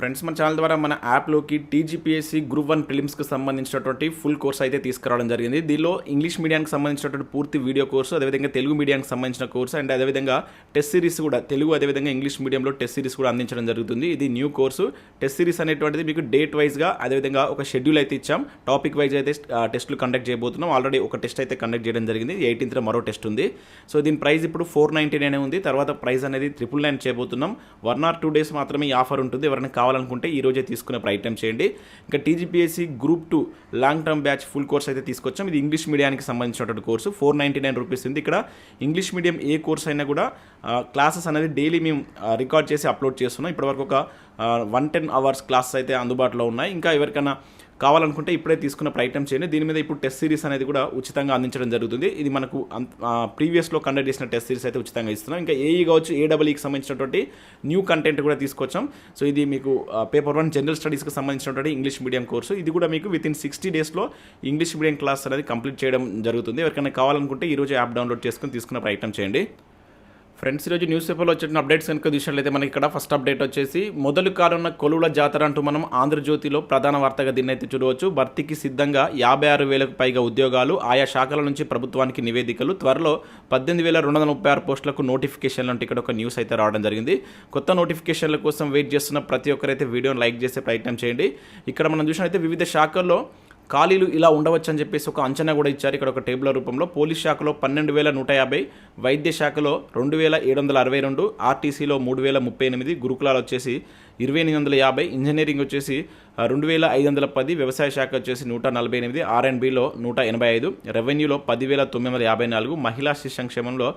Friends మన channel ద్వారా మన యాప్లోకి టీజీపీఎస్సీ గ్రూప్ వన్ ప్రిలిమ్స్కి సంబంధించినటువంటి ఫుల్ కోర్స్ అయితే తీసుకురావడం జరిగింది. దీనిలో ఇంగ్లీష్ మీడియానికి సంబంధించినటువంటి పూర్తి వీడియో కోర్సు అదేవిధంగా తెలుగు మీడియానికి సంబంధించిన కోర్సు అండ్ అదేవిధంగా టెస్ట్ సిరీస్ కూడా తెలుగు అదేవిధంగా ఇంగ్లీష్ మీడియంలో టెస్ట్ సిరీస్ కూడా అందించడం జరుగుతుంది. ఇది న్యూ కోర్సు. టెస్ట్ సిరీస్ అనేటువంటిది మీకు డేట్ వైజ్గా అదేవిధంగా ఒక షెడ్యూల్ అయితే ఇచ్చాం. టాపిక్ వైజ్ అయితే టెస్టులు కండక్ట్ చేయబోతున్నాం. ఆల్రెడీ ఒక టెస్ట్ అయితే కండక్ట్ చేయడం జరిగింది. ఎయిటీన్త్ మరో టెస్ట్ ఉంది. సో దీని ప్రైస్ ఇప్పుడు ఫోర్ నైంటీ నైన్ ఉంది. తర్వాత ప్రైస్ అనేది ట్రిపుల్ నైన్ చేయబోతున్నాం. వన్ ఆర్ టూ డేస్ మాత్రమే ఈ ఆఫర్ ఉంటుంది. ఎవరైనా కావాలి కావాలనుకుంటే ఈ రోజే తీసుకునే ప్రయత్నం చేయండి. ఇంకా TGPSC group two long term batch full course అయితే తీసుకొచ్చాం. ఇది ఇంగ్లీష్ మీడియానికి సంబంధించినటువంటి course. Four ninety nine rupees ఉంది. ఇక్కడ ఇంగ్లీష్ మీడియం ఏ కోర్స్ అయినా కూడా క్లాసెస్ అనేది డైలీ మేము రికార్డ్ చేసి అప్లోడ్ చేస్తున్నాం. ఇప్పటివరకు ఒక వన్ టెన్ అవర్స్ క్లాసెస్ అయితే అందుబాటులో ఉన్నాయి. ఇంకా ఎవరికైనా కావాలనుకుంటే ఇప్పుడే తీసుకున్న ప్రయత్నం చేయండి. దీని మీద ఇప్పుడు టెస్ట్ సిరీస్ అనేది కూడా ఉచితంగా అందించడం జరుగుతుంది. ఇది మనకు ప్రీవియస్లో కండక్ట్ చేసిన టెస్ట్ సిరీస్ అయితే ఉచితంగా ఇస్తున్నాం. ఇంకా ఏఈ కావచ్చు ఏడబ్ల్యూకి సంబంధించినటువంటి న్యూ కంటెంట్ కూడా తీసుకొచ్చాం. సో ఇది మీకు పేపర్ వన్ జనరల్ స్టడీస్కి సంబంధించినటువంటి ఇంగ్లీష్ మీడియం కోర్సు. ఇది కూడా మీకు విత్ ఇన్ సిక్స్టీ డేస్లో ఇంగ్లీష్ మీడియం క్లాస్ అనేది కంప్లీట్ చేయడం జరుగుతుంది. ఎవరికైనా కావాలనుకుంటే ఈరోజు యాప్ డౌన్లోడ్ చేసుకుని తీసుకున్న ప్రయత్నం చేయండి. ఫ్రెండ్స్ ఈరోజు న్యూస్ పేపర్లో వచ్చిన అప్డేట్స్ కనుక చూసినట్లయితే మనకి ఇక్కడ ఫస్ట్ అప్డేట్ వచ్చేసి మొదలు కారున్న కొలువుల జాతర అంటూ మనం ఆంధ్రజ్యోతిలో ప్రధాన వార్తగా దీన్ని అయితే చూడవచ్చు. భర్తీకి సిద్ధంగా యాభై ఆరు వేలకు పైగా ఉద్యోగాలు ఆయా శాఖల నుంచి ప్రభుత్వానికి నివేదికలు త్వరలో పద్దెనిమిది వేల రెండు వందల ముప్పై ఆరు పోస్టులకు నోటిఫికేషన్లు అంటే ఇక్కడ ఒక న్యూస్ అయితే రావడం జరిగింది. కొత్త నోటిఫికేషన్ల కోసం వెయిట్ చేస్తున్న ప్రతి ఒక్కరైతే వీడియోని లైక్ చేసే ప్రయత్నం చేయండి. ఇక్కడ మనం చూసినట్లయితే వివిధ శాఖల్లో ఖాళీలు ఇలా ఉండవచ్చు అని చెప్పేసి ఒక అంచనా కూడా ఇచ్చారు. ఇక్కడ ఒక టేబుల్ రూపంలో పోలీస్ శాఖలో పన్నెండు వేల నూట యాభై వైద్య శాఖలో రెండు వేల ఏడు వందల అరవై రెండు ఆర్టీసీలో మూడు వేల ముప్పై ఎనిమిది గురుకులాలు వచ్చేసి ఇరవై ఎనిమిది వందల యాభై ఇంజనీరింగ్ వచ్చేసి రెండు వేల ఐదు వందల పది వ్యవసాయ శాఖ వచ్చేసి నూట నలభై ఎనిమిది ఆర్ఎండ్బిలో నూట ఎనభై ఐదు రెవెన్యూలో పదివేల తొమ్మిది వందల యాభై నాలుగు మహిళా శిశు సంక్షేమంలో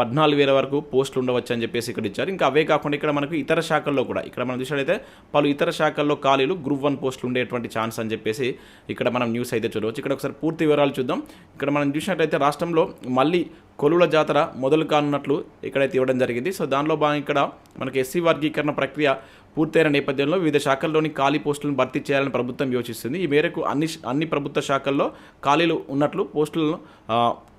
పద్నాలుగు వేల వరకు పోస్టులు ఉండవచ్చు అని చెప్పేసి ఇక్కడ ఇచ్చారు. ఇంకా అవే కాకుండా ఇక్కడ మనకు ఇతర శాఖల్లో కూడా ఇక్కడ మనం చూసినట్లయితే పలు ఇతర శాఖల్లో ఖాళీలు గ్రూప్ వన్ పోస్టులు ఉండేటువంటి ఛాన్స్ అని చెప్పేసి ఇక్కడ మనం న్యూస్ అయితే చూడవచ్చు. ఇక్కడ ఒకసారి పూర్తి వివరాలు చూద్దాం. ఇక్కడ మనం చూసినట్లయితే రాష్ట్రంలో మళ్ళీ కొలువుల జాతర మొదలు కానున్నట్లు ఇక్కడైతే ఇవ్వడం జరిగింది. సో దానిలో భాగంగా ఇక్కడ మనకి ఎస్సీ వర్గీకరణ ప్రక్రియ పూర్తయిన నేపథ్యంలో వివిధ శాఖల్లోని ఖాళీ పోస్టులను భర్తీ చేయాలని ప్రభుత్వం యోచిస్తుంది. ఈ మేరకు అన్ని అన్ని ప్రభుత్వ శాఖల్లో ఖాళీలు ఉన్నట్లు పోస్టులను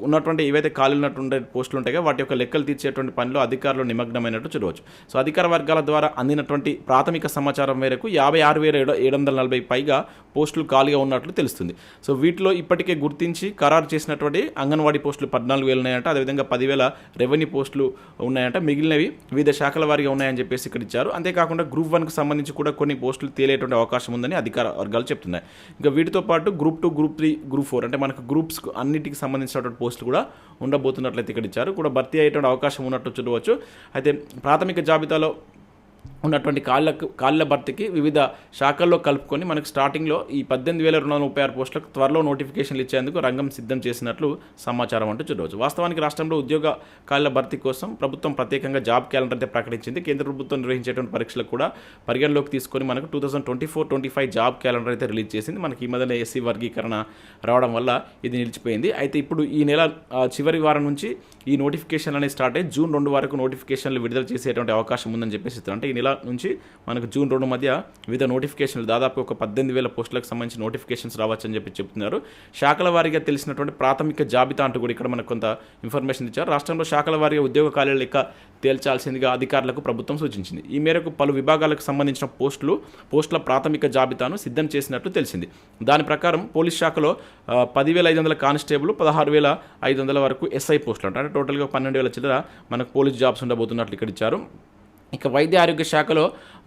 ఉన్నటువంటి ఏవైతే ఖాళీలు ఉన్నటువంటి పోస్టులు ఉంటాయో వాటి యొక్క లెక్కలు తీర్చేటువంటి పనిలో అధికారులు నిమగ్నమైనట్టు చూడవచ్చు. సో అధికార వర్గాల ద్వారా అందినటువంటి ప్రాథమిక సమాచారం మేరకు యాభై ఆరు వేల ఏడు ఏడు వందల నలభై పైగా పోస్టులు ఖాళీగా ఉన్నట్లు తెలుస్తుంది. సో వీటిలో ఇప్పటికే గుర్తించి ఖరారు చేసినటువంటి అంగన్వాడీ పోస్టులు పద్నాలుగు వేలు ఉన్నాయంట. అదేవిధంగా పదివేల రెవెన్యూ పోస్టులు ఉన్నాయంట. మిగిలినవి వివిధ శాఖల వారిగా ఉన్నాయని చెప్పేసి ఇక్కడ ఇచ్చారు. అంతేకాకుండా గ్రూప్ గ్రూప్ వన్కి సంబంధించి కూడా కొన్ని పోస్టులు తేలేటువంటి అవకాశం ఉందని అధికార వర్గాలు చెప్తున్నాయి. ఇంకా వీటితో పాటు group two group three group four అంటే మనకు గ్రూప్స్ అన్నిటికి సంబంధించినటువంటి పోస్టులు కూడా ఉండబోతున్నట్లయితే ఇక్కడ ఇచ్చారు. కూడా భర్తీ అయ్యేటువంటి అవకాశం ఉన్నట్టు చూడవచ్చు. అయితే ప్రాథమిక జాబితాలో ఉన్నటువంటి కాళ్ళకు కాళ్ళ భర్తీకి వివిధ శాఖల్లో కలుపుకొని మనకు స్టార్టింగ్లో ఈ పద్దెనిమిది వేల రెండు వందల ముప్పై ఆరు పోస్టులకు త్వరలో నోటిఫికేషన్లు ఇచ్చేందుకు రంగం సిద్ధం చేసినట్లు సమాచారం అంటూ చూడవచ్చు వాస్తవానికి రాష్ట్రంలో ఉద్యోగ కాళ్ళ భర్తీ కోసం ప్రభుత్వం ప్రత్యేకంగా జాబ్ క్యాలెండర్ అయితే ప్రకటించింది. కేంద్ర ప్రభుత్వం నిర్వహించేటువంటి పరీక్షలకు కూడా పరిగణలోకి తీసుకొని మనకు two thousand twenty four twenty five job calendar అయితే రిలీజ్ చేసింది. మనకి ఈ మధ్యన ఎస్సీ వర్గీకరణ రావడం వల్ల ఇది నిలిచిపోయింది. అయితే ఇప్పుడు ఈ నెల చివరి వారం నుంచి ఈ నోటిఫికేషన్ అనేది స్టార్ట్ అయ్యి జూన్ రెండు వరకు నోటిఫికేషన్లు విడుదల చేసేటువంటి అవకాశం ఉందని చెప్పేసి అంటే ఈ నెల నుంచి మనకు జూన్ రెండు మధ్య వివిధ నోటిఫికేషన్లు దాదాపు ఒక పద్దెనిమిది వేల పోస్టులకు సంబంధించి నోటిఫికేషన్స్ రావచ్చని చెప్పి చెప్తున్నారు. శాఖల వారీగా తెలిసినటువంటి ప్రాథమిక జాబితా అంటూ కూడా ఇక్కడ మనకు కొంత ఇన్ఫర్మేషన్ ఇచ్చారు. రాష్ట్రంలో శాఖల వారీగా ఉద్యోగ ఖాళీల లెక్క తేల్చాల్సిందిగా అధికారులకు ప్రభుత్వం సూచించింది. ఈ మేరకు పలు విభాగాలకు సంబంధించిన పోస్టులు పోస్టుల ప్రాథమిక జాబితాను సిద్ధం చేసినట్లు తెలిసింది. దాని ప్రకారం పోలీస్ శాఖలో పదివేల ఐదు వందల కానిస్టేబుల్ పదహారు వేల ఐదు వందల వరకు ఎస్ఐ పోస్టులు అంటే టోటల్గా పన్నెండు వేల చిల్లర మనకు పోలీస్ జాబ్స్ ఉండబోతున్నట్లు ఇక్కడ ఇచ్చారు. ఇక వైద్య ఆరోగ్య శాఖలో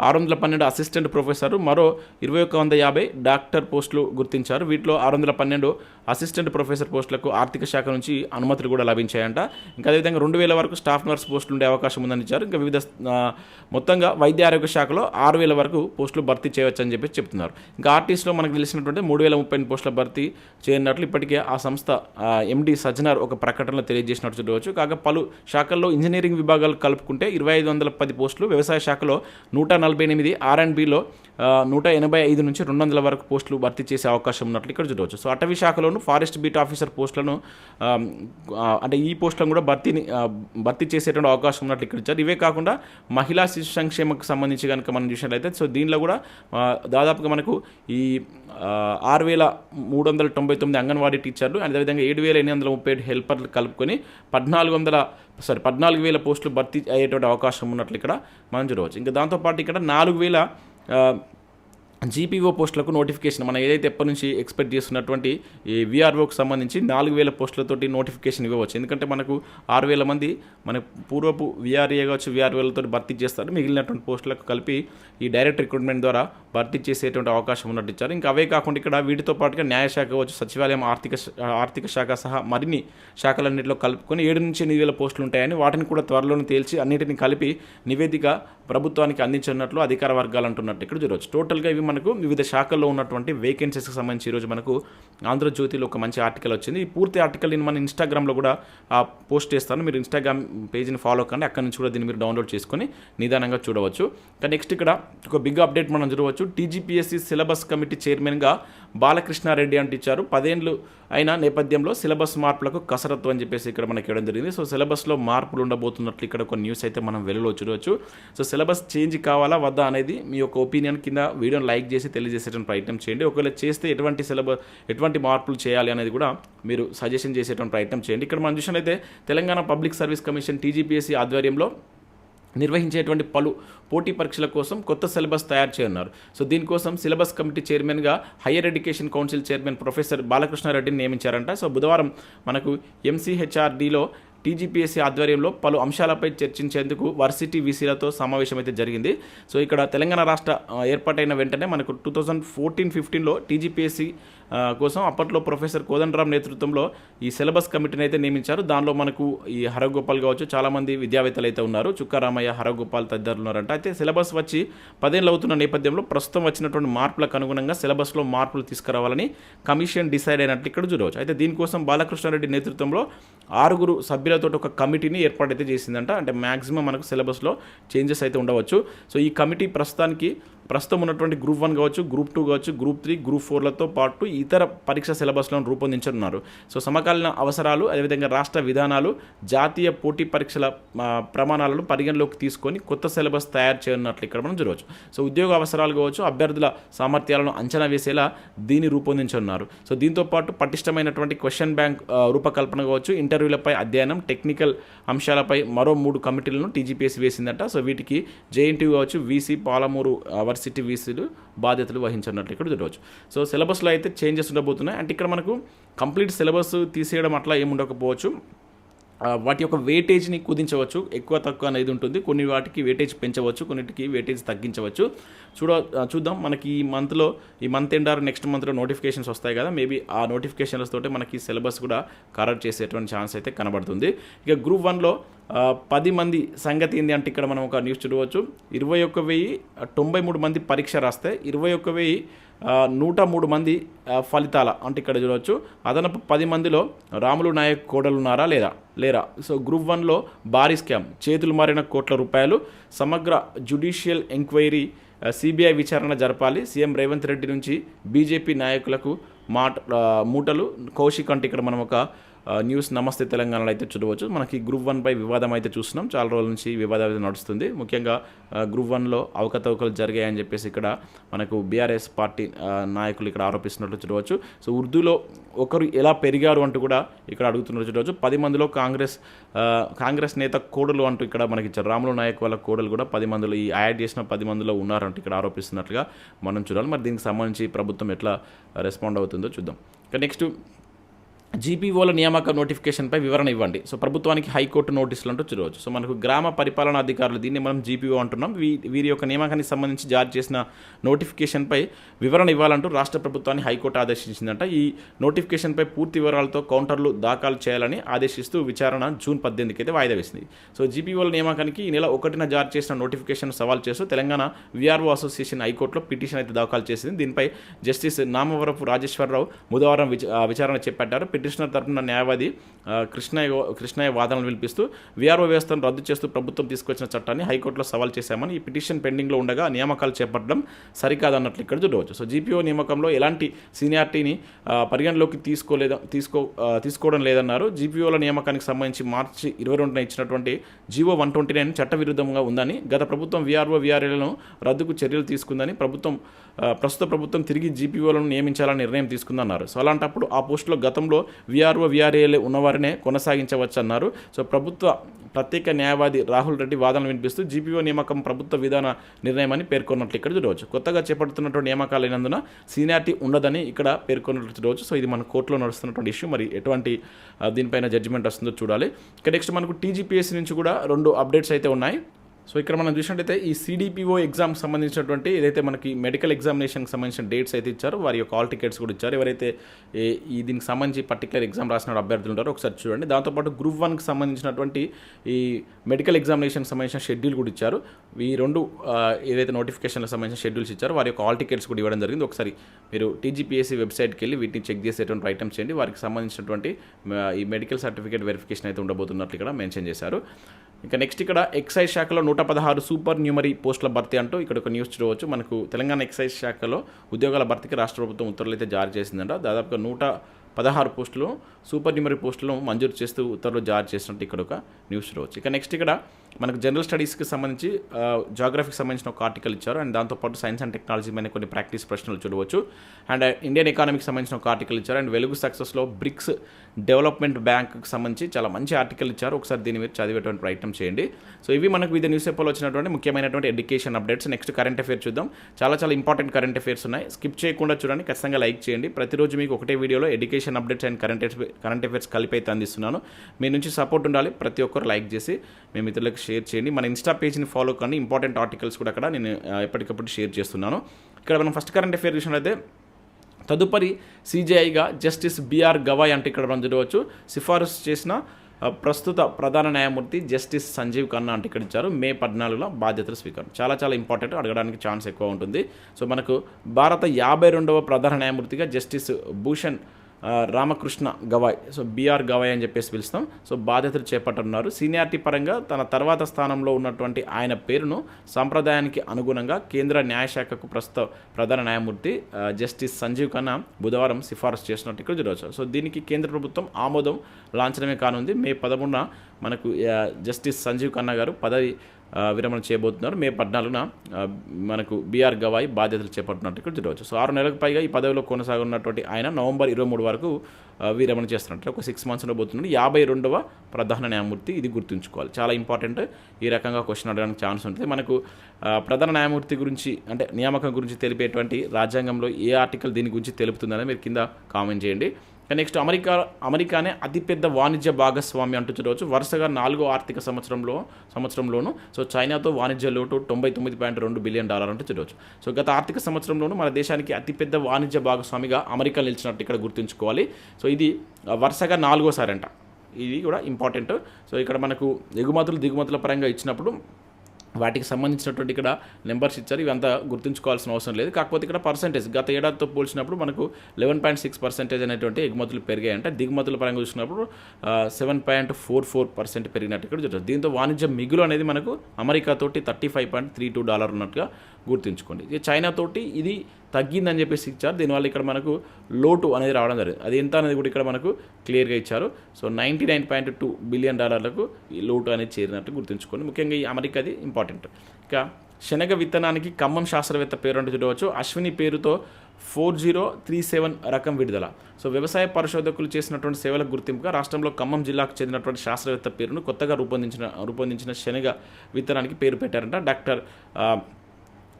ఆరు వందల పన్నెండు అసిస్టెంట్ ప్రొఫెసర్ మరో ఇరవై ఒక్క వంద యాభై డాక్టర్ పోస్టులు గుర్తించారు. వీటిలో ఆరు వందల పన్నెండు అసిస్టెంట్ ప్రొఫెసర్ పోస్టులకు ఆర్థిక శాఖ నుంచి అనుమతులు కూడా లభించాయంట. ఇంకా అదేవిధంగా రెండు వేల వరకు స్టాఫ్ నర్స్ పోస్టులు ఉండే అవకాశం ఉందని ఇచ్చారు ఇంకా వివిధ మొత్తంగా వైద్య ఆరోగ్య శాఖలో ఆరు వేల వరకు పోస్టులు భర్తీ చేయవచ్చు అని చెప్పి చెప్తున్నారు. ఇంకా ఆర్టీస్లో మనకు తెలిసినటువంటి మూడు వేల ముప్పై పోస్టుల భర్తీ చేయనట్లు ఇప్పటికే ఆ సంస్థ ఎండి సజ్జనార్ ఒక ప్రకటనలో తెలియజేసినట్టు చూడవచ్చు కాగా పలు శాఖల్లో ఇంజనీరింగ్ విభాగాలు కలుపుకుంటే ఇరవై ఐదు వందల పది పోస్టులు వ్యవసాయ శాఖలో నూట నలభై ఎనిమిది ఆర్ అండ్ బిలో నూట ఎనభై ఐదు నుంచి రెండు వందల వరకు పోస్టులు భర్తీ చేసే అవకాశం ఉన్నట్లు ఇక్కడ చూడవచ్చు. సో అటవీ శాఖలోను ఫారెస్ట్ బీట్ ఆఫీసర్ పోస్టులను అంటే ఈ పోస్టులను కూడా భర్తీని భర్తీ చేసేటువంటి అవకాశం ఉన్నట్లు ఇక్కడ ఇచ్చారు. ఇవే కాకుండా మహిళా శిశు సంక్షేమకు సంబంధించి కనుక మనం చూసినట్లయితే సో దీనిలో కూడా దాదాపుగా మనకు ఈ ఆరు వేల మూడు వందల తొంభై తొమ్మిది అంగన్వాడీ టీచర్లు అదేవిధంగా ఏడు వేల ఎనిమిది వందల ముప్పై ఏడు హెల్పర్లు కలుపుకొని పద్నాలుగు వందల సారీ పద్నాలుగు వేల పోస్టులు భర్తీ అయ్యేటువంటి అవకాశం ఉన్నట్లు ఇక్కడ మనం చూడవచ్చు ఇంకా దాంతోపాటు ఇక్కడ నాలుగు వేల ఆ, జీపీఓ పోస్టులకు నోటిఫికేషన్. మనం ఏదైతే ఎప్పటి నుంచి ఎక్స్పెక్ట్ చేస్తున్నటువంటి ఈ విఆర్ఓకి సంబంధించి నాలుగు వేల పోస్టులతోటి నోటిఫికేషన్ ఇవ్వవచ్చు. ఎందుకంటే మనకు ఆరు వేల మంది మన పూర్వపు విఆర్ఏ కావచ్చు విఆర్ఓలతో భర్తీ చేస్తారు. మిగిలినటువంటి పోస్టులకు కలిపి ఈ డైరెక్ట్ రిక్రూట్మెంట్ ద్వారా భర్తీ చేసేటువంటి అవకాశం ఉన్నట్టు ఇచ్చారు. ఇంకా అవే కాకుండా ఇక్కడ వీటితో పాటుగా న్యాయశాఖ కావచ్చు సచివాలయం ఆర్థిక ఆర్థిక శాఖ సహా మరిన్ని శాఖలన్నింటిలో కలుపుకొని ఏడు నుంచి ఎనిమిది వేల పోస్టులు ఉంటాయని వాటిని కూడా త్వరలోనే తేల్చి అన్నిటిని కలిపి నివేదిక ప్రభుత్వానికి అందించనున్నట్లు అధికార వర్గాలు అంటున్నట్టు ఇక్కడ చూడవచ్చు. టోటల్గా ఇవి మనకు వివిధ శాఖల్లో ఉన్నటువంటి వేకెన్సీస్కి సంబంధించి ఈరోజు మనకు ఆంధ్రజ్యోతిలో ఒక మంచి ఆర్టికల్ వచ్చింది. ఈ పూర్తి ఆర్టికల్ నేను మన ఇన్స్టాగ్రామ్లో కూడా పోస్ట్ చేస్తాను. మీరు ఇన్స్టాగ్రామ్ పేజీని ఫాలో కండి. అక్కడ నుంచి కూడా దీన్ని మీరు డౌన్లోడ్ చేసుకొని నిదానంగా చూడవచ్చు. ఇంకా నెక్స్ట్ ఇక్కడ ఒక బిగ్ అప్డేట్ మనం చూడవచ్చు. టీజీపీఎస్సీ సిలబస్ కమిటీ చైర్మన్గా బాలకృష్ణారెడ్డి అంటే ఇచ్చారు. పదేండ్లు అయిన నేపథ్యంలో సిలబస్ మార్పులకు కసరత్తు అని చెప్పేసి ఇక్కడ మనకి ఇవ్వడం జరిగింది. సో సిలబస్లో మార్పులు ఉండబోతున్నట్లు ఇక్కడ ఒక న్యూస్ అయితే మనం వెలుగులో చూడవచ్చు. సో సిలబస్ చేంజ్ కావాలా? వద్దా? అనేది మీ యొక్క ఒపీనియన్ కింద వీడియోని లైక్ చేసి తెలియజేసేటువంటి ప్రయత్నం చేయండి. ఒకవేళ చేస్తే ఎటువంటి సిలబస్ ఎటువంటి మార్పులు చేయాలి అనేది కూడా మీరు సజెషన్ చేసేటువంటి ప్రయత్నం చేయండి. ఇక్కడ మనం చూసినట్లయితే Telangana public service commission TGPSC ఆధ్వర్యంలో నిర్వహించేటువంటి పలు పోటీ పరీక్షల కోసం కొత్త సిలబస్ తయారు చేయనున్నారు. సో దీనికోసం సిలబస్ కమిటీ చైర్మన్గా higher education council chairman professor బాలకృష్ణారెడ్డిని నియమించారంట. సో బుధవారం మనకు ఎంసీహెచ్ఆర్డీలో టీజీపీఎస్సీ ఆధ్వర్యంలో పలు అంశాలపై చర్చించేందుకు వర్సిటీ వీసీలతో సమావేశం అయితే జరిగింది. సో ఇక్కడ తెలంగాణ రాష్ట్ర ఏర్పాటైన వెంటనే మనకు టూ థౌజండ్ ఫోర్టీన్ ఫిఫ్టీన్లో టీజీపీఎస్సీ కోసం అప్పట్లో ప్రొఫెసర్ కోదండరామ్ నేతృత్వంలో ఈ సిలబస్ కమిటీని అయితే నియమించారు. దానిలో మనకు ఈ హరగోపాల్ కావచ్చు చాలామంది విద్యావేత్తలు అయితే ఉన్నారు. చుక్కారామయ్య హరగోపాల్ తదితరులు ఉన్నారంట అయితే సిలబస్ వచ్చి పదేళ్ళు అవుతున్న నేపథ్యంలో ప్రస్తుతం వచ్చినటువంటి మార్పులకు అనుగుణంగా సిలబస్లో మార్పులు తీసుకురావాలని కమిషన్ డిసైడ్ అయినట్లు ఇక్కడ చూడవచ్చు. అయితే దీనికోసం బాలకృష్ణారెడ్డి నేతృత్వంలో ఆరుగురు సభ్యులతో ఒక కమిటీని ఏర్పాటైతే చేసిందంట. అంటే మ్యాక్సిమం మనకు సిలబస్లో చేంజెస్ అయితే ఉండవచ్చు. సో ఈ కమిటీ ప్రస్తుతానికి ప్రస్తుతం ఉన్నటువంటి గ్రూప్ వన్ కావచ్చు గ్రూప్ టూ కావచ్చు గ్రూప్ త్రీ గ్రూప్ ఫోర్లతో పాటు ఇతర పరీక్ష సిలబస్లను రూపొందించనున్నారు. సో సమకాలీన అవసరాలు అదేవిధంగా రాష్ట్ర విధానాలు జాతీయ పోటీ పరీక్షల ప్రమాణాలను పరిగణలోకి తీసుకొని కొత్త సిలబస్ తయారు చేయనున్నట్లు ఇక్కడ మనం చూడవచ్చు. సో ఉద్యోగ అవసరాలు కావచ్చు అభ్యర్థుల సామర్థ్యాలను అంచనా వేసేలా దీన్ని రూపొందించనున్నారు. సో దీంతో పాటు పటిష్టమైనటువంటి క్వశ్చన్ బ్యాంక్ రూపకల్పన కావచ్చు ఇంటర్వ్యూలపై అధ్యయనం టెక్నికల్ అంశాలపై మరో మూడు కమిటీలను టీజీపీఎస్ వేసిందట. సో వీటికి జేఎన్టీ కావచ్చు వీసీ పాలమూరు యూనివర్సిటీ వీసీలు బాధ్యతలు వహించనున్నట్లు ఇక్కడ చూడవచ్చు. సో సిలబస్లో అయితే చేంజెస్ ఉండబోతున్నాయి. అంటే ఇక్కడ మనకు కంప్లీట్ సిలబస్ తీసేయడం అట్లా ఏముండకపోవచ్చు వాటి యొక్క వెయిటేజ్ని కుదించవచ్చు. ఎక్కువ తక్కువ అనేది ఉంటుంది. కొన్ని వాటికి వెయిటేజ్ పెంచవచ్చు కొన్నిటికి వెయిటేజ్ తగ్గించవచ్చు. చూడ చూద్దాం. మనకి ఈ మంత్లో ఈ మంత్ ఎండ్ ఆర్ నెక్స్ట్ మంత్లో నోటిఫికేషన్స్ వస్తాయి కదా. మేబీ ఆ నోటిఫికేషన్స్ తోటే మనకి సిలబస్ కూడా కరెక్ట్ చేసేటువంటి ఛాన్స్ అయితే కనబడుతుంది. ఇక గ్రూప్ వన్లో పది మంది సంగతి ఏంటి అంటే ఇక్కడ మనం ఒక న్యూస్ చూడవచ్చు. ఇరవై ఒక్క వెయ్యి తొంభై మూడు మంది పరీక్ష రాస్తే ఇరవై ఒక్క వెయ్యి నూట మూడు మంది ఫలితాల అంటే ఇక్కడ చూడవచ్చు. అదనపు పది మందిలో రాములు నాయక్ కోడలు ఉన్నారా లేదా? లేరా? సో గ్రూప్ వన్లో భారీ స్కామ్. చేతులు మారిన కోట్ల రూపాయలు. సమగ్ర జ్యుడిషియల్ ఎంక్వైరీ సిబిఐ విచారణ జరపాలి. సీఎం రేవంత్ రెడ్డి నుంచి బీజేపీ నాయకులకు మాట మూటలు. కౌశిక్ అంటే ఇక్కడ మనం ఒక న్యూస్ నమస్తే తెలంగాణలో అయితే చూడవచ్చు. మనకి గ్రూప్ వన్పై వివాదం అయితే చూస్తున్నాం. చాలా రోజుల నుంచి వివాదం అయితే నడుస్తుంది. ముఖ్యంగా గ్రూప్ వన్లో అవకతవకలు జరిగాయని చెప్పేసి ఇక్కడ మనకు బీఆర్ఎస్ పార్టీ నాయకులు ఇక్కడ ఆరోపిస్తున్నట్లు చూడవచ్చు. సో ఉర్దూలో ఒకరు ఎలా పెరిగారు అంటూ కూడా ఇక్కడ అడుగుతున్నట్టు చూడవచ్చు. పది మందిలో కాంగ్రెస్ కాంగ్రెస్ నేత కోడలు అంటూ ఇక్కడ మనకి ఇచ్చారు. రాములు నాయక్ వాళ్ళ కోడలు కూడా పది మందిలో ఈ యాడ్ చేసిన పది మందిలో ఉన్నారంటూ ఇక్కడ ఆరోపిస్తున్నట్లుగా మనం చూడాలి. మరి దీనికి సంబంధించి ప్రభుత్వం ఎట్లా రెస్పాండ్ అవుతుందో చూద్దాం. ఇక నెక్స్ట్ జీపీఓల నియామక నోటిఫికేషన్పై వివరణ ఇవ్వండి. సో ప్రభుత్వానికి హైకోర్టు నోటీసులు అంటూ చూడవచ్చు. సో మనకు గ్రామ పరిపాలనా అధికారులు దీన్ని మనం జీపీఓ అంటున్నాం. వీ వీరి యొక్క నియామకానికి సంబంధించి జారీ చేసిన నోటిఫికేషన్పై వివరణ ఇవ్వాలంటూ రాష్ట్ర ప్రభుత్వాన్ని హైకోర్టు ఆదేశించిందంట. ఈ నోటిఫికేషన్పై పూర్తి వివరాలతో కౌంటర్లు దాఖలు చేయాలని ఆదేశిస్తూ విచారణ జూన్ పద్దెనిమిదికి అయితే వాయిదా వేసింది. సో జీపీఓల నియామకానికి ఈ నెల ఒకటిన జారీ చేసిన నోటిఫికేషన్ సవాల్ చేస్తూ తెలంగాణ విఆర్ఓ అసోసియేషన్ హైకోర్టులో పిటిషన్ అయితే దాఖలు చేసింది. దీనిపై జస్టిస్ నామవరపు రాజేశ్వరరావు బుధవారం విచారణ చేపట్టారు. పిటిషనర్ తరపున న్యాయవాది కృష్ణయ్య కృష్ణయ్య వాదనలు వినిపిస్తూ వీఆర్ఓ వ్యవస్థను రద్దు చేస్తూ ప్రభుత్వం తీసుకొచ్చిన చట్టాన్ని హైకోర్టులో సవాల్ చేశామని ఈ పిటిషన్ పెండింగ్లో ఉండగా నియామకాలు చేపట్టడం సరికాదన్నట్లు ఇక్కడ చూడవచ్చు సో జీపీఓ నియామకంలో ఎలాంటి సీనియారిటీని పరిగణలోకి తీసుకోలేద తీసుకో తీసుకోవడం లేదన్నారు. జీపీఓల నియామకానికి సంబంధించి మార్చి ఇరవై రెండున ఇచ్చినటువంటి జీవో వన్ ట్వంటీ నైన్ చట్టవిరుద్ధంగా ఉందని గత ప్రభుత్వం వీఆర్ఓ వీఆర్ఏలను రద్దుకు చర్యలు తీసుకుందని ప్రభుత్వం ప్రస్తుత ప్రభుత్వం తిరిగి జీపీఓలను నియమించాలని నిర్ణయం తీసుకుందన్నారు. సో అలాంటప్పుడు ఆ పోస్టులో గతంలో వీఆర్ఓ వీఆర్ఏలు ఉన్నవారినే కొనసాగించవచ్చు అన్నారు సో ప్రభుత్వ ప్రత్యేక న్యాయవాది రాహుల్ రెడ్డి వాదనలు వినిపిస్తూ జీపీఓ నియామకం ప్రభుత్వ విధాన నిర్ణయమని పేర్కొన్నట్లు ఇక్కడ చూడవచ్చు. కొత్తగా చేపడుతున్నటువంటి నియామకాలైనందున సీనియారిటీ ఉండదని ఇక్కడ పేర్కొన్నట్లు చూడవచ్చు. సో ఇది మన కోర్టులో నడుస్తున్నటువంటి ఇష్యూ. మరి ఎటువంటి దీనిపైన జడ్జిమెంట్ వస్తుందో చూడాలి. ఇక నెక్స్ట్ మనకు టీజీపీఎస్సీ నుంచి కూడా రెండు అప్డేట్స్ అయితే ఉన్నాయి. సో ఇక్కడ మనం చూసినట్టయితే ఈ సిడిపిఓ ఎగ్జామ్కి సంబంధించినటువంటి ఏదైతే మనకి మెడికల్ ఎగ్జామినేషన్కి సంబంధించిన డేట్స్ అయితే ఇచ్చారో వారి యొక్క ఆల్ టికెట్స్ కూడా ఇచ్చారు. ఎవరైతే ఈ దీనికి సంబంధించి పర్టికులర్ ఎగ్జామ్ రాసిన అభ్యర్థులు ఉంటారో ఒకసారి చూడండి. దాంతోపాటు గ్రూప్ వన్కి సంబంధించినటువంటి ఈ మెడికల్ ఎగ్జామినేషన్కి సంబంధించిన షెడ్యూల్ కూడా ఇచ్చారు. ఈ రెండు ఏదైతే నోటిఫికేషన్లకు సంబంధించిన షెడ్యూల్స్ ఇచ్చారో వారి యొక్క ఆల్ టికెట్స్ కూడా ఇవ్వడం జరిగింది. ఒకసారి మీరు టీజీపీఎస్సీ వెబ్సైట్కి వెళ్ళి వీటిని చెక్ చేసేటువంటి ఐటమ్స్ చేయండి. వారికి సంబంధించినటువంటి ఈ మెడికల్ సర్టిఫికేట్ వెరిఫికేషన్ అయితే ఉండబోతున్నట్లు ఇక్కడ మెన్షన్ చేశారు. ఇంకా నెక్స్ట్ ఇక్కడ ఎక్సైజ్ శాఖలో నూట పదహారు సూపర్ న్యూమరీ పోస్టుల భర్తీ అంటూ ఇక్కడ ఒక న్యూస్ చూడవచ్చు. మనకు తెలంగాణ ఎక్సైజ్ శాఖలో ఉద్యోగాల భర్తీకి రాష్ట్ర ప్రభుత్వం ఉత్తర్వులు అయితే జారీ చేసిందంట. దాదాపుగా నూట పదహారు పోస్టులు సూపర్ న్యూమరీ పోస్టులను మంజూరు చేస్తూ ఉత్తర్వులు జారీ చేసినట్టు ఇక్కడ ఒక న్యూస్ చూడవచ్చు. ఇక నెక్స్ట్ ఇక్కడ మనకు జనరల్ స్టడీస్కి సంబంధించి జాగ్రఫీకి సంబంధించిన ఒక ఆర్టికల్ ఇచ్చారు. అండ్ దాంతోపాటు సైన్స్ అండ్ టెక్నాలజీ మీద కొన్ని ప్రాక్టీస్ ప్రశ్నలు చూడవచ్చు. అండ్ ఇండియన్ ఎకానమీకి సంబంధించిన ఒక ఆర్టికల్ ఇచ్చారు. అండ్ వెలుగు సక్సెస్లో బ్రిక్స్ డెవలప్మెంట్ బ్యాంక్కి సంబంధించి చాలా మంచి ఆర్టికల్ ఇచ్చారు. ఒకసారి దీని మీద చదివేటువంటి ప్రయత్నం చేయండి. సో ఇవి మనకు వివిధ న్యూస్ పేపర్లో వచ్చినటువంటి ముఖ్యమైనటువంటి education updates next current affair చూద్దాం. చాలా చాలా ఇంపార్టెంట్ కరెంట్ అఫేర్స్ ఉన్నాయి. స్కిప్ చేయకుండా చూడండి. ఖచ్చితంగా లైక్ చేయండి. ప్రతిరోజు మీకు ఒకటే వీడియోలో education updates and current current affairs కలిపి అయితే అందిస్తున్నాను. మీ నుంచి సపోర్ట్ ఉండాలి. ప్రతి ఒక్కరు లైక్ చేసి మీ మిత్రులకు షేర్ చేయండి. మన ఇన్స్టా పేజ్ని ఫాలో కానీ ఇంపార్టెంట్ ఆర్టికల్స్ కూడా అక్కడ నేను ఎప్పటికప్పుడు షేర్ చేస్తున్నాను. ఇక్కడ మనం ఫస్ట్ కరెంట్ అఫేర్ చూసినట్లయితే తదుపరి సీజీఐగా జస్టిస్ బిఆర్ గవాయ్ అంటే ఇక్కడ మనం చూడవచ్చు. సిఫారసు చేసిన ప్రస్తుత ప్రధాన న్యాయమూర్తి జస్టిస్ సంజీవ్ ఖన్నా అంటే ఇక్కడ ఇచ్చారు. మే పద్నాలుగులో బాధ్యతలు స్వీకారం. చాలా చాలా ఇంపార్టెంట్. అడగడానికి ఛాన్స్ ఎక్కువ ఉంటుంది. సో మనకు భారత యాభై రెండవ ప్రధాన న్యాయమూర్తిగా justice Bhushan Ramakrishna Gavai. So BR Gavai అని చెప్పేసి పిలుస్తాం. సో బాధ్యతలు చేపట్టనున్నారు. సీనియారిటీ పరంగా తన తర్వాత స్థానంలో ఉన్నటువంటి ఆయన పేరును సాంప్రదాయానికి అనుగుణంగా కేంద్ర న్యాయశాఖకు ప్రస్తుత ప్రధాన న్యాయమూర్తి జస్టిస్ సంజీవ్ ఖన్నా బుధవారం సిఫారసు చేసినట్టు ఇక్కడ చూడవచ్చు సో దీనికి కేంద్ర ప్రభుత్వం ఆమోదం లాంఛనమే కానుంది. మే పదమూడున మనకు జస్టిస్ సంజీవ్ ఖన్నా గారు పదవి విరమణ చేయబోతున్నారు. మే పద్నాలుగున మనకు బీఆర్ గవాయి బాధ్యతలు చేపట్టినట్టు ఇక్కడ చూడవచ్చు సో ఆరు నెలలకు పైగా ఈ పదవిలో కొనసాగున్నటువంటి ఆయన నవంబర్ ఇరవై మూడు వరకు విరమణ చేస్తున్నట్టు ఒక సిక్స్ మంత్స్ ఉండబోతున్నాడు యాభై రెండవ ప్రధాన న్యాయమూర్తి ఇది గుర్తుంచుకోవాలి. చాలా ఇంపార్టెంట్ ఈ రకంగా క్వశ్చన్ అడగడానికి ఛాన్స్ ఉంటుంది. మనకు ప్రధాన న్యాయమూర్తి గురించి అంటే నియామకం గురించి తెలిపేటువంటి రాజ్యాంగంలో ఏ ఆర్టికల్ దీని గురించి తెలుపుతుందని మీరు కింద కామెంట్ చేయండి. నెక్స్ట్ అమెరికా అమెరికానే అతిపెద్ద వాణిజ్య భాగస్వామి అంటూ చూడవచ్చు. వరుసగా నాలుగో ఆర్థిక సంవత్సరంలో సంవత్సరంలోను సో చైనాతో వాణిజ్య లోటు తొంభై తొమ్మిది పాయింట్ రెండు బిలియన్ డాలర్ అంటూ చూడవచ్చు. సో గత ఆర్థిక సంవత్సరంలోను మన దేశానికి అతిపెద్ద వాణిజ్య భాగస్వామిగా అమెరికా నిలిచినట్టు ఇక్కడ గుర్తుంచుకోవాలి. సో ఇది వరుసగా నాలుగోసారి అంట. ఇది కూడా ఇంపార్టెంట్ సో ఇక్కడ మనకు ఎగుమతులు దిగుమతుల పరంగా ఇచ్చినప్పుడు వాటికి సంబంధించినటువంటి ఇక్కడ నెంబర్స్ ఇచ్చారు. ఇవంతా గుర్తుంచుకోవాల్సిన అవసరం లేదు. కాకపోతే ఇక్కడ పర్సంటేజ్ గత ఏడాదితో పోల్చినప్పుడు మనకు లెవెన్ పాయింట్ సిక్స్ పర్సెంటేజ్ అనేటువంటి ఎగుమతులు పెరిగాయంటే. దిగుమతుల పరంగా చూసినప్పుడు seven point four four percent పెరిగినట్టు ఇక్కడ చూడవచ్చు దీంతో వాణిజ్య మిగులు అనేది మనకు అమెరికాతోటి thirty five point three two dollar ఉన్నట్టుగా గుర్తుంచుకోండి. ఇది చైనా తోటి ఇది తగ్గిందని చెప్పేసి ఇచ్చారు. దీనివల్ల ఇక్కడ మనకు లోటు అనేది రావడం జరిగింది. అది ఎంత అనేది కూడా ఇక్కడ మనకు క్లియర్గా ఇచ్చారు. So ninety nine point two billion డాలర్లకు ఈ లోటు అనేది చేరినట్టు గుర్తుంచుకోండి. ముఖ్యంగా ఈ అమెరికాది ఇంపార్టెంట్. ఇక శనగ విత్తనానికి ఖమ్మం శాస్త్రవేత్త పేరు అంటూ చూడవచ్చు. అశ్విని పేరుతో ఫోర్ జీరో త్రీ సెవెన్ రకం విడుదల. సో వ్యవసాయ పరిశోధకులు చేసినటువంటి సేవలకు గుర్తింపుగా రాష్ట్రంలో ఖమ్మం జిల్లాకు చెందినటువంటి శాస్త్రవేత్త పేరును కొత్తగా రూపొందించిన రూపొందించిన శనగ విత్తనానికి పేరు పెట్టారంట డాక్టర్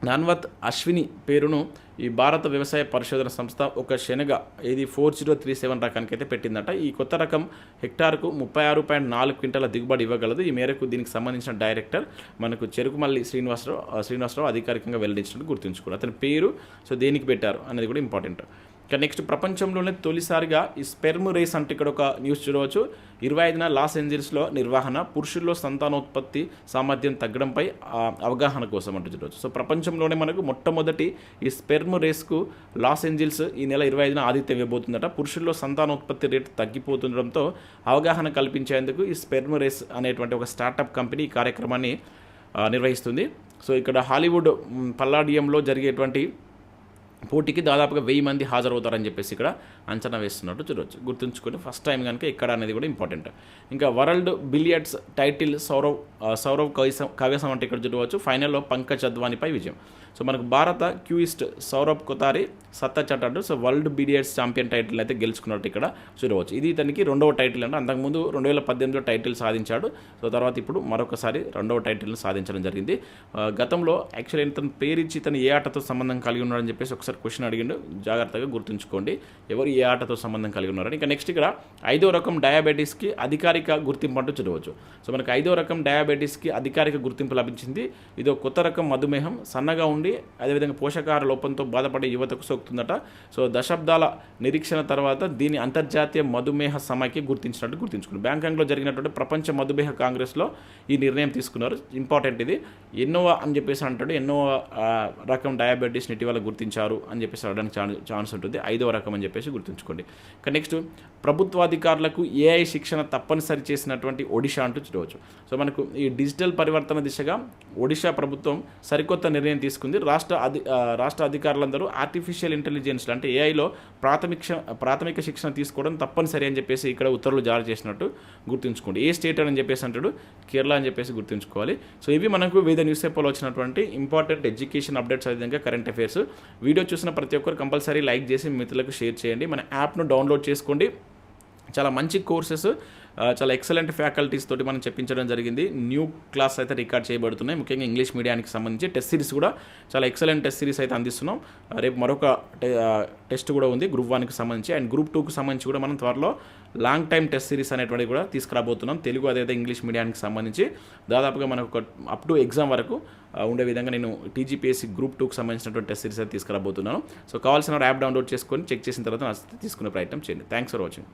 నాన్వత్ అశ్విని పేరును ఈ భారత వ్యవసాయ పరిశోధన సంస్థ ఒక శనగ ఇది ఫోర్ జీరో త్రీ సెవెన్ రకానికి అయితే పెట్టిందట. ఈ కొత్త రకం హెక్టార్కు ముప్పై ఆరు పాయింట్ నాలుగు క్వింటాల దిగుబడి ఇవ్వగలదు. ఈ మేరకు దీనికి సంబంధించిన డైరెక్టర్ మనకు చెరుకుమల్లి శ్రీనివాసరావు శ్రీనివాసరావు అధికారికంగా వెల్లడించినట్టు గుర్తుంచుకోరు అతని పేరు సో దేనికి పెట్టారు అనేది కూడా ఇంపార్టెంట్ ఇక నెక్స్ట్ ప్రపంచంలోనే తొలిసారిగా ఈ స్పెర్మ్ రేస్ అంటే ఇక్కడ ఒక న్యూస్ చూడవచ్చు. ఇరవై ఐదున లాస్ ఏంజల్స్లో నిర్వహణ పురుషుల్లో సంతానోత్పత్తి సామర్థ్యం తగ్గడంపై అవగాహన కోసం అంటూ చూడవచ్చు. సో ప్రపంచంలోనే మనకు మొట్టమొదటి ఈ స్పెర్మ్ రేస్కు లాస్ ఏంజల్స్ ఈ నెల ఇరవై ఐదున ఆదిత్యం ఇవ్వబోతుందట. పురుషుల్లో సంతానోత్పత్తి రేటు తగ్గిపోతుండడంతో అవగాహన కల్పించేందుకు ఈ స్పెర్మ్ రేస్ అనేటువంటి ఒక స్టార్టప్ కంపెనీ ఈ కార్యక్రమాన్ని నిర్వహిస్తుంది. సో ఇక్కడ హాలీవుడ్ పల్లాడియంలో జరిగేటువంటి పోటీకి దాదాపుగా వెయ్యి మంది హాజరవుతారని చెప్పేసి ఇక్కడ అంచనా వేస్తున్నట్టు చూడవచ్చు గుర్తుంచుకొని ఫస్ట్ టైం కనుక ఇక్కడ అనేది కూడా ఇంపార్టెంట్ ఇంకా world billiards title Sourav Sourav కవిసం కవ్యసం అంటే ఇక్కడ చూడవచ్చు. ఫైనల్లో పంకజ్ అద్వానిపై విజయం. సో మనకు భారత క్యూయిస్ట్ సౌరవ్ కొతారి సత్తా చట్టాడు so world billiards champion title అయితే గెలుచుకున్నట్టు ఇక్కడ చూడవచ్చు. ఇది ఇతనికి రెండవ టైటిల్ అంటే. అంతకుముందు రెండు వేల పద్దెనిమిదిలో టైటిల్ సాధించాడు. సో తర్వాత ఇప్పుడు మరొకసారి రెండవ టైటిల్ని సాధించడం జరిగింది. గతంలో యాక్చువల్లీ ఇతను పేరిచ్చి ఇతను ఏ ఆటతో సంబంధం కలిగి ఉన్నాడని చెప్పేసి ఒకసారి క్వశ్చన్ అడిగిండు. జాగ్రత్తగా గుర్తుంచుకోండి. ఎవరు ఏ ఆటతో సంబంధం కలిగి ఉన్నారని. ఇంకా నెక్స్ట్ ఇక్కడ ఐదో రకం డయాబెటీస్కి అధికారిక గుర్తింపు అంటూ చూడవచ్చు సో మనకి ఐదో రకం డయాబెటీస్కి అధికారిక గుర్తింపు లభించింది. ఇది ఒక కొత్త రకం మధుమేహం. సన్నగా ఉండి అదేవిధంగా పోషకాహార లోపంతో బాధపడే యువతకు సోకుతుందట. సో దశాబ్దాల నిరీక్షణ తర్వాత దీని అంతర్జాతీయ మధుమేహ సమైకి గుర్తించినట్టు గుర్తించుకున్నారు బ్యాంకాంగ్లో జరిగినటువంటి ప్రపంచ మధుమేహ కాంగ్రెస్లో ఈ నిర్ణయం తీసుకున్నారు. ఇంపార్టెంట్ ఇది. ఎన్నోవా అని చెప్పేసి అంటాడు. ఎన్నో రకం డయాబెటీస్ని ఇటీవల గుర్తించారు. అని చెప్పేసి అడగడానికి ఛాన్స్ ఛాన్స్ ఉంటుంది. ఐదవ రకం అని చెప్పేసి గుర్తుంచుకోండి. ఇక నెక్స్ట్ ప్రభుత్వాధికారులకు ఏఐ శిక్షణ తప్పనిసరి చేసినటువంటి ఒడిషా అంటూ చూడవచ్చు. సో మనకు ఈ డిజిటల్ పరివర్తన దిశగా ఒడిషా ప్రభుత్వం సరికొత్త నిర్ణయం తీసుకుంది. రాష్ట్ర అధి రాష్ట్ర అధికారులందరూ ఆర్టిఫిషియల్ ఇంటెలిజెన్స్ అంటే ఏఐలో ప్రాథమిక ప్రాథమిక శిక్షణ తీసుకోవడం తప్పనిసరి అని చెప్పేసి ఇక్కడ ఉత్తర్వులు జారీ చేసినట్టు గుర్తుంచుకోండి. ఏ స్టేట్ అని చెప్పేసి అంటాడు? కేరళ అని చెప్పేసి గుర్తుంచుకోవాలి. సో ఇవి మనకు వివిధ న్యూస్ పేపర్లో వచ్చినటువంటి ఇంపార్టెంట్ ఎడ్యుకేషన్ అప్డేట్స్ అదేవిధంగా కరెంట్ అఫైర్స్ వీడియో చూసిన ప్రతి ఒక్కరు కంపల్సరీ లైక్ చేసి మిత్రులకు షేర్ చేయండి. మన యాప్ను డౌన్లోడ్ చేసుకోండి. చాలా మంచి కోర్సెస్ చాలా ఎక్సలెంట్ ఫ్యాకల్టీస్ తోటి మనం చెప్పించడం జరిగింది. న్యూ క్లాస్ అయితే రికార్డ్ చేయబడుతున్నాయి. ముఖ్యంగా ఇంగ్లీష్ మీడియానికి సంబంధించి టెస్ట్ సిరీస్ కూడా చాలా ఎక్సలెంట్ టెస్ట్ సిరీస్ అయితే అందిస్తున్నాం. రేపు మరొక టె- టెస్ట్ కూడా ఉంది గ్రూప్ వన్కి సంబంధించి. అండ్ గ్రూప్ టూకి సంబంధించి కూడా మనం త్వరలో లాంగ్ టైం టెస్ట్ సిరీస్ అనేటువంటివి కూడా తీసుకురాబోతున్నాం. తెలుగు అదేవిధంగా ఇంగ్లీష్ మీడియానికి సంబంధించి. దాదాపుగా మనకు ఒక అప్ టు ఎగ్జామ్ వరకు ఉండే విధంగా నేను టీజీపీఎస్సీ గ్రూప్ టూకి సంబంధించినటువంటి టెస్ట్ సిరీస్ అయితే తీసుకురాబోతున్నాను. సో కావాల్సిన యాప్ డౌన్లోడ్ చేసుకొని చెక్ చేసిన తర్వాత నచ్చితే తీసుకునే ప్రయత్నం చేయండి. Thanks for watching